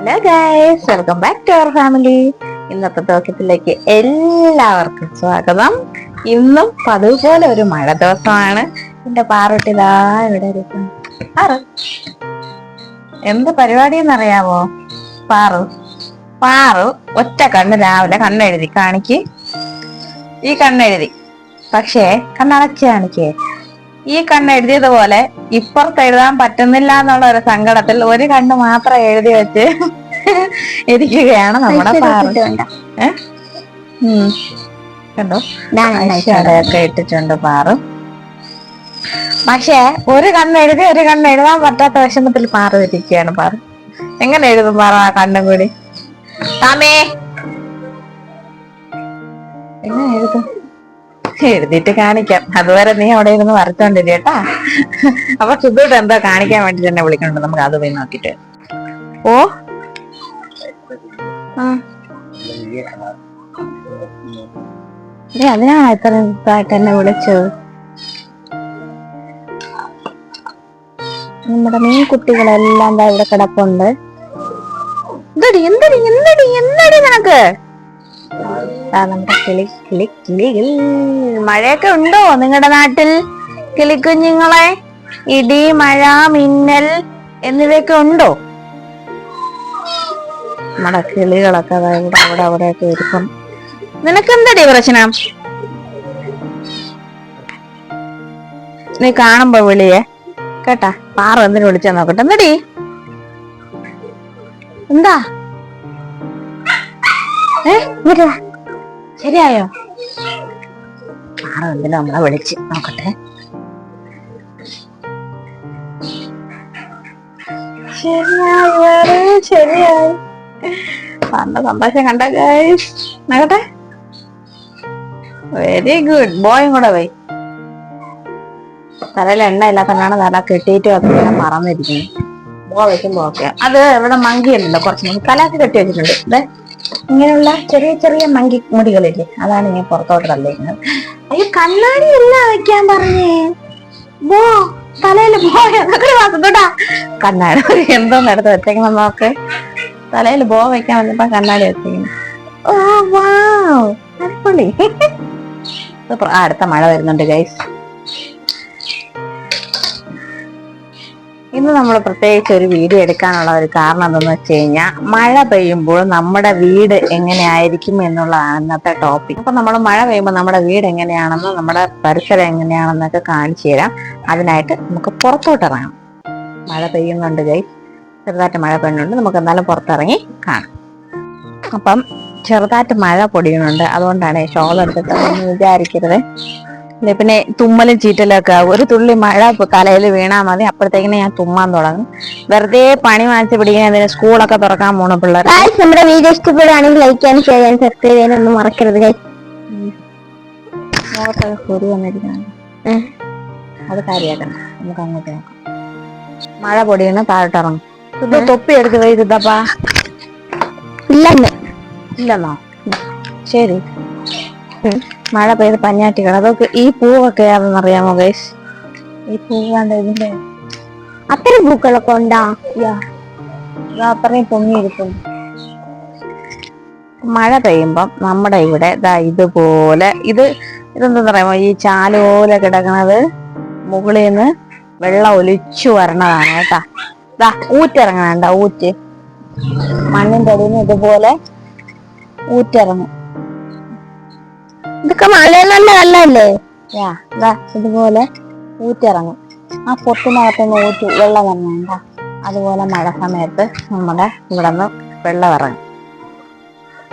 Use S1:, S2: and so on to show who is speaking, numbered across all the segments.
S1: Hello guys welcome back to our family ഇന്നത്തെ ദിവസത്തിലേക്ക് എല്ലാവർക്കും സ്വാഗതം. ഇന്നും പതിവ് പോലെ ഒരു മഴ ദിവസമാണ്. എന്റെ പാറുട്ടിതാ ഇവിടെ ഇരിക്കുന്നു. പാറു. എന്ത് പരിപാടി എന്നറിയാമോ പാറു. പാറു ഒറ്റ കണ്ണ് രാവിലെ കണ്ണെഴുതി. കാണിക്ക്. ഈ കണ്ണെഴുതി. പക്ഷേ കണ്ണടച്ച് കാണിക്കേ. ഈ കണ്ണ് എഴുതിയതുപോലെ ഇപ്പുറത്ത് എഴുതാൻ പറ്റുന്നില്ല എന്നുള്ള ഒരു സങ്കടത്തിൽ ഒരു കണ്ണ് മാത്രം എഴുതി വെച്ച് ഇരിക്കുകയാണ് നമ്മുടെ. കണ്ടോ? ഇട്ടിട്ടുണ്ട് പാറു. പക്ഷേ ഒരു കണ്ണ് എഴുതി ഒരു കണ്ണ് എഴുതാൻ പറ്റാത്ത വിഷമത്തിൽ പാറു ഇരിക്കുകയാണ് പാറു. എങ്ങനെ എഴുതും പാറ ആ കണ്ണും കൂടി? താമേ എങ്ങനെ എഴുതും? എഴുതിയിട്ട് കാണിക്കാം. അതുവരെ നീ അവിടെ ഇരുന്ന് വരച്ചോണ്ടിരി കേട്ടാ. അപ്പൊ സുബോട്ട് എന്താ കാണിക്കാൻ വേണ്ടി തന്നെ വിളിക്കണുണ്ട് നമുക്ക് അത് പോയി നോക്കിട്ട് ഓ? അതിനാ ഇത്ര ഇതായിട്ട് എന്നെ വിളിച്ചത്? നമ്മുടെ മീൻ കുട്ടികളെല്ലാം ദാ ഇവിടെ കിടപ്പുണ്ട്. എന്തടി എന്തടി എന്തടി എന്തടി നിനക്ക്? മഴയൊക്കെ ഉണ്ടോ നിങ്ങളുടെ നാട്ടിൽ? കിളിക്കുഞ്ഞുങ്ങളെ ഇടി മഴ മിന്നൽ എന്നിവയൊക്കെ ഉണ്ടോ? നമ്മുടെ കിളികളൊക്കെ അതായത് അവിടെ അവിടെയൊക്കെ ഇരിക്കും. നിനക്ക് എന്തടി പ്രശ്നം? നീ കാണുമ്പോ വിളിയേ. കേട്ടാ പാറ എന്തിനു വിളിച്ചാ നോക്കട്ടെ. എന്തടി? എന്താ. ശരിയായോ? പാറ എന്തിനു നമ്മളെ വിളിച്ച് നോക്കട്ടെ. ശരിയായി ശരിയായി. വന്ന സന്തോഷം കണ്ട ഗൈസ് നോക്കട്ടെ. വെരി ഗുഡ് ബോയും കൂടെ പോയി. തലയിൽ എണ്ണ ഇല്ലാത്തതാണ് തല കെട്ടിയിട്ട് അത് ഇങ്ങനെ മറന്നിരിക്കുന്നു ബോ വെക്കുമ്പോ ഓക്കെ അത് ഇവിടെ മങ്കി ഉണ്ടല്ലോ കുറച്ച് തലയൊക്കെ കെട്ടി വെച്ചിട്ടുണ്ട്. ഇങ്ങനെയുള്ള ചെറിയ ചെറിയ മങ്കി മുടികളില്ലേ? അതാണ് ഞാൻ പുറത്തോട്ട് തള്ളിയിരുന്നത് അയ്യോ കണ്ണാടി അല്ല വെക്കാൻ പറഞ്ഞേ. ബോ തലയിൽ ബോ എന്നൊക്കെ വാസത്തോട്ടാ കണ്ണാടി എന്തോ എടുത്ത് വെച്ചേക്കണം നോക്ക് തലയിൽ ബോ വെക്കാൻ വന്നപ്പോ കണ്ണാടി വെച്ചേക്കണം ഓ വാ. അടുത്ത മഴ വരുന്നുണ്ട് ഗൈസ് ഇന്ന് നമ്മൾ പ്രത്യേകിച്ച് ഒരു വീഡിയോ എടുക്കാനുള്ള ഒരു കാരണം എന്തെന്ന് വെച്ച് കഴിഞ്ഞാൽ മഴ പെയ്യുമ്പോൾ നമ്മുടെ വീട് എങ്ങനെയായിരിക്കും എന്നുള്ളതാണ് ഇന്നത്തെ ടോപ്പിക് അപ്പൊ നമ്മൾ മഴ പെയ്യുമ്പോൾ നമ്മുടെ വീട് എങ്ങനെയാണെന്ന് നമ്മുടെ പരിസരം എങ്ങനെയാണെന്നൊക്കെ കാണിച്ചു തരാം. അതിനായിട്ട് നമുക്ക് പുറത്തോട്ട് ഇറങ്ങാം. മഴ പെയ്യുന്നുണ്ട് ഗൈസ് ചെറുതായിട്ട് മഴ പെയ്യുന്നുണ്ട്. നമുക്ക് എന്തായാലും പുറത്തിറങ്ങി കാണാം. അപ്പം ചെറുതായിട്ട് മഴ പൊടിയുന്നുണ്ട്. അതുകൊണ്ടാണ് ഷോൾ എടുത്തിട്ട് വിചാരിക്കരുത്. പിന്നെ തുമ്മലും ചീറ്റലും ഒക്കെ ആകും ഒരു തുള്ളി മഴ തലയിൽ വീണാൽ മതി. അപ്പോഴത്തേക്കിനെ ഞാൻ തുമ്മാൻ തുടങ്ങും. വെറുതെ പണി മാറ്റി പിടിക്കുന്നതിന് സ്കൂളൊക്കെ തുറക്കാൻ പോണ പിള്ളേർ?
S2: നമ്മുടെ വീഡിയോ ഇഷ്ടപ്പെടുകയാണെങ്കിൽ ലൈക്ക് ചെയ്യാനും ഷെയർ ചെയ്യാനും സബ്സ്ക്രൈബ് ചെയ്യാനും ഒന്നും മറക്കരുത് ഗൈസ്
S1: കുരു വന്നിരിക്കണം അത് കാര്യമാക്കണം നമുക്ക് അങ്ങോട്ട് നോക്കാം. മഴ പൊടിയാണ് താഴോട്ട് ഇറങ്ങും. ഇത് തൊപ്പി എടുത്ത് പോയി ഇതപ്പാ.
S2: ഇല്ലെന്ന്
S1: ഇല്ലെന്നോ? ശരി. മഴ പെയ്ത് പഞ്ഞാറ്റികൾ. അതൊക്കെ ഈ പൂവൊക്കെ ആണെന്ന് അറിയാമോ ഗൈസ് ഈ പൂവാണ്ട് ഇതിന്റെ?
S2: അത്തരം പൂക്കളൊക്കെ ഉണ്ടാ?
S1: അത്രയും പൊങ്ങിയിരിക്കും മഴ പെയ്യുമ്പം നമ്മുടെ ഇവിടെ ദാ ഇതുപോലെ ഇത് ഇതെന്താ പറയുമോ ഈ ചാലോല കിടക്കണത് മുകളിൽ നിന്ന് വെള്ളം ഒലിച്ചു വരണതാണ് കേട്ടാ. ദാ ഊറ്റിറങ്ങണണ്ട ഊറ്റ്. മണ്ണിന്റെ അടിയിൽ നിന്ന് ഇതുപോലെ ഊറ്റിറങ്ങും.
S2: ഇതൊക്കെ നല്ല വെള്ളമല്ലേ?
S1: യാ ഇതുപോലെ ഊറ്റിറങ്ങും ആ പൊട്ടിനകത്തുനിന്ന് ഊറ്റി വെള്ളം ഇറങ്ങണ്ട അതുപോലെ മഴ സമയത്ത് നമ്മുടെ ഇവിടെ നിന്ന് വെള്ളം ഇറങ്ങും.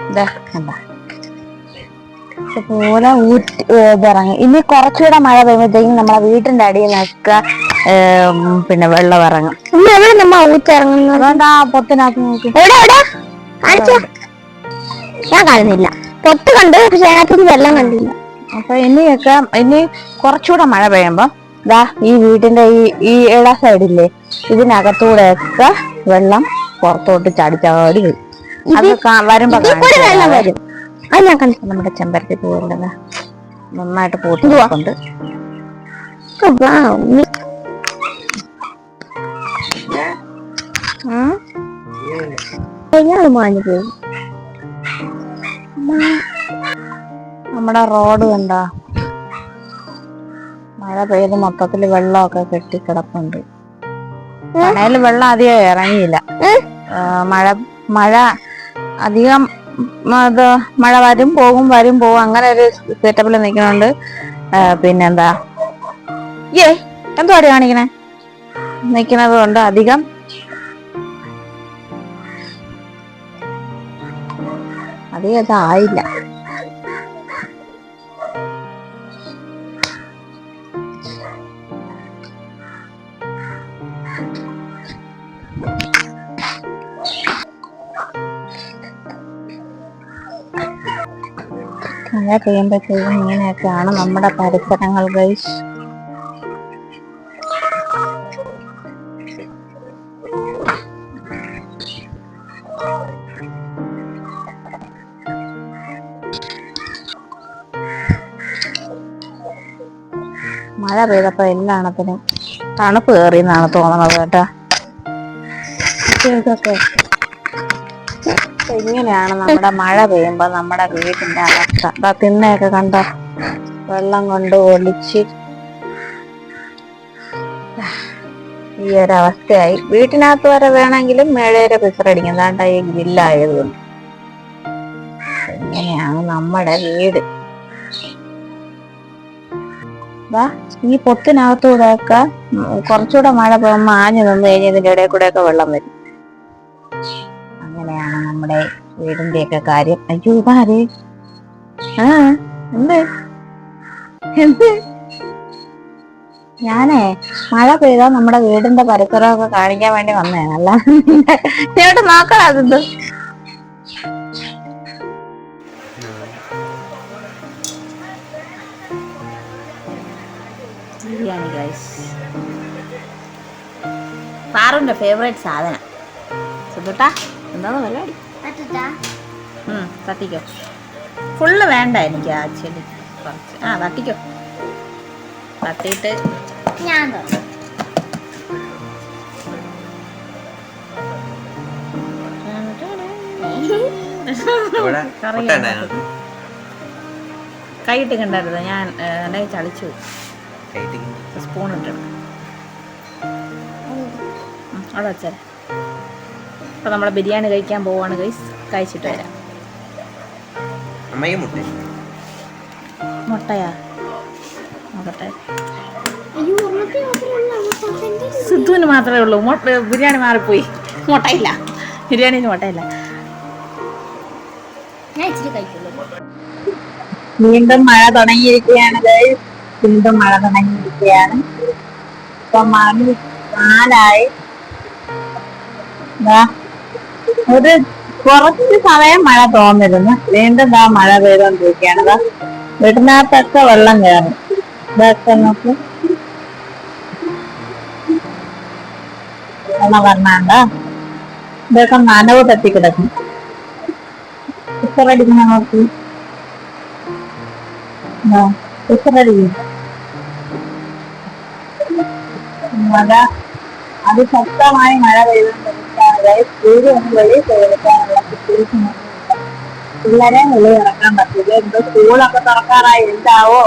S1: ഇതാ കണ്ട? ഇതുപോലെ ഊറ്റി ഇതിറങ്ങും. ഇനി കുറച്ചുകൂടെ മഴ പെയ്യുമ്പോഴത്തേക്കും നമ്മളെ വീട്ടിന്റെ അടിയിൽ നിന്നൊക്കെ പിന്നെ വെള്ളം ഇറങ്ങും.
S2: എവിടെ നമ്മ ഊറ്റിറങ്ങുന്നത്
S1: പൊത്തിനകത്ത് നോക്കി.
S2: എവിടെ എവിടെ? കാണിച്ചോ. ഞാൻ കാണുന്നില്ല. പൊത്ത് കണ്ട് പക്ഷെ അതിനകത്ത് വെള്ളം കണ്ടില്ല.
S1: അപ്പൊ ഇനിയൊക്കെ ഇനി കുറച്ചുകൂടെ മഴ പെയ്യുമ്പോ ദാ ഈ വീടിന്റെ ഈ ഈ ഇട സൈഡില്ലേ ഇതിനകത്തൂടെ ഒക്കെ വെള്ളം പുറത്തോട്ട് ചാടി ചാടി വരും. അത് വരുമ്പോ
S2: വെള്ളം. വരും. അത് ഞാൻ കണ്ടു
S1: നമ്മുടെ ചെമ്പരത്തി പൂവുള്ളത് നന്നായിട്ട് പൂത്തുണ്ട്.
S2: കഴിഞ്ഞാൽ മാഞ്ഞു പോകും
S1: നമ്മുടെ റോഡ് കണ്ടോ? മഴ പെയ്ത് മൊത്തത്തിൽ വെള്ളമൊക്കെ കെട്ടിക്കിടപ്പുണ്ട്. മഴയിൽ വെള്ളം അധികം ഇറങ്ങിയില്ല. മഴ മഴ അധികം അത് മഴ വരും പോകും വരും പോകും അങ്ങനെ ഒരു സെറ്റപ്പിൽ നിൽക്കുന്നുണ്ട്. പിന്നെന്താ? ഏ എന്തുവാടി കാണിക്കണേ? നിൽക്കുന്നത് കൊണ്ട് അധികം അധികം അതായില്ല. മഴ പെയ്യുമ്പോഴത്തേക്കും ഇങ്ങനെയൊക്കെയാണ് നമ്മുടെ പരിസരങ്ങൾ ഗൈസ് മഴ പെയ്തപ്പോ എല്ലാണത്തിനും തണുപ്പ് കയറി എന്നാണ് തോന്നുന്നത് കേട്ടോ. ഇങ്ങനെയാണ് നമ്മുടെ മഴ പെയ്യുമ്പോ നമ്മുടെ വീടിന്റെ അവസ്ഥ? ദാ തിണ്ണയൊക്കെ കണ്ടോ? വെള്ളം കൊണ്ട് ഒളിച്ച് ഈ ഒരു അവസ്ഥയായി വീട്ടിനകത്ത് വരെ വേണമെങ്കിലും മേളയുടെ പിസറടിക്കും ദാണ്ട ഈ ഗ്രില്ലായതുകൊണ്ട് ഇങ്ങനെയാണ് നമ്മുടെ വീട്? ദാ ഈ പൊത്തിനകത്തൂടെ ഒക്കെ കുറച്ചുകൂടെ മഴ പോകുമ്പോ ആഞ്ഞു നിന്ന് കഴിഞ്ഞ് ഇതിന്റെ ഇടയിൽ കൂടെ ഒക്കെ വെള്ളം വരും. അങ്ങനെയാണ് നമ്മുടെ വീടിന്റെ ഒക്കെ കാര്യം. അയ്യോ ഇതാര് ആ എന്ത്? എന്ത്? ഞാനേ മഴ പെയ്താൽ നമ്മുടെ വീടിന്റെ പരിസരമൊക്കെ കാണിക്കാൻ വേണ്ടി വന്നേ അല്ല ഞാൻ നോക്കണം അതെന്ത് ബിരിയാണി ഗൈസ് പാറുന്റെ ഫേവറേറ്റ് സാധനം. സുധുട്ടാ എന്താണ് പരിപാടി? തട്ടിക്കോ. ഫുള്ള് വേണ്ട എനിക്ക് ആ ചെടി. കുറച്ച്. ആ തട്ടിക്കോ. തട്ടിയിട്ട്
S2: ഞാൻ
S1: കൈയിട്ട് കണ്ടായിരുന്നു? ഞാൻ എന്നെ ചളിച്ചു
S3: കൈയിട്ട്
S1: സ്പൂൺ ഇട്ടിട്ട് അവിടെ വെച്ചാൽ അപ്പം നമ്മളെ ബിരിയാണി കഴിക്കാൻ പോവാണ് ഗൈസ് കഴിച്ചിട്ട് വരാം.
S3: അമ്മയും മുട്ട
S1: മുട്ടയാ. നോക്കട്ടെ. സിദ്ധുവിന് മാത്രമേ ഉള്ളൂ. മുട്ട ബിരിയാണി മാറിപ്പോയി. മുട്ടയില്ല. ബിരിയാണിന് മുട്ടയില്ല. വീണ്ടും മഴ തുടങ്ങിയിരിക്കുകയാണ് guys. വീണ്ടും മഴ തുടങ്ങിയിരിക്കുകയാണ് ഇപ്പൊ മണി നാലായി. ഒരു കുറച്ച് സമയം മഴ തോന്നിരുന്നു. വീണ്ടും ആ മഴ പെയ്തോണ്ടിരിക്കുകയാണ് വീട്ടിനകത്തൊക്കെ വെള്ളം കയറും. ഇതൊക്കെ നോക്ക്. വെള്ളം വരണാണ്ട ഇതൊക്കെ നനവ് തട്ടിക്കിടക്കും ഇഷ്ടമടിക്കുന്ന നോക്കി. ഇഷ്ടമടിക്കും മഴ അതിശക്തമായി മഴ പെയ്തുകൊണ്ടിരിക്കുകയാണ്. സ്കൂളിൽ ഒന്ന് വെളിയിൽ പോയെടുക്കാനുള്ള സിറ്റുവേഷൻ പിള്ളേരെ വെളിയിൽ ഇറക്കാൻ പറ്റില്ല. എന്തോ സ്കൂളൊക്കെ തുറക്കാറായി എന്താവോ.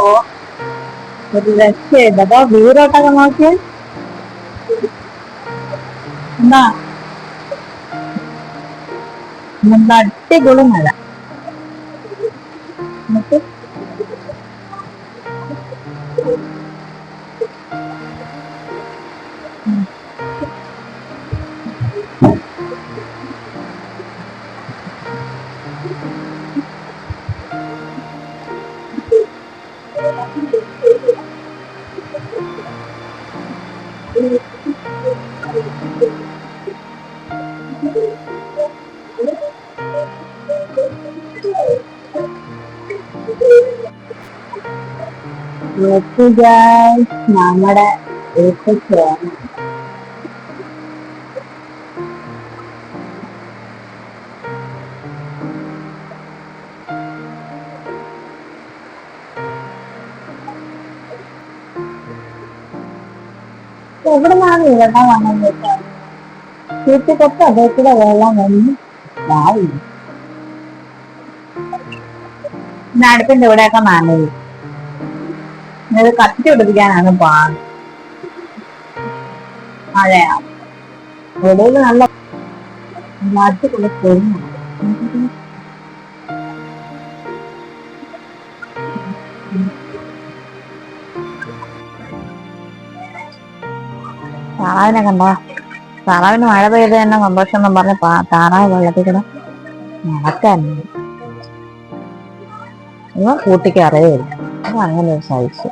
S1: ഒരു രക്ഷയുണ്ട് അപ്പൊ ദൂരോട്ടൊക്കെ നോക്കിയേ എന്താ? നല്ല അടിപൊളി മഴ. എന്നിട്ട് നമ്മുടെ ഏത്തയ്ക്കാണ് എവിടുന്നാണ് വെള്ളം വന്നത് വെച്ചാൽ ചീറ്റിക്കൊക്കെ അതേക്കൂടെ വെള്ളം വന്ന്. വായി അടുപ്പിന്റെ ഇവിടെയൊക്കെ നനയും ഇത് കത്തി പിടിപ്പിക്കാനാണ് പാട്. മഴയാ ഒടുവിൽ നല്ല അടിപൊളി പൊടിഞ്ഞു താറാവിനെ കണ്ടോ? താറാവിന് മഴ പെയ്ത് തന്നെ സന്തോഷം എന്നും പറഞ്ഞ് താറാവ് വെള്ളത്തിൽ കൂടെ നടക്കാനുണ്ട്. ഇവ അങ്ങനെ ഒരു സഹിച്ചു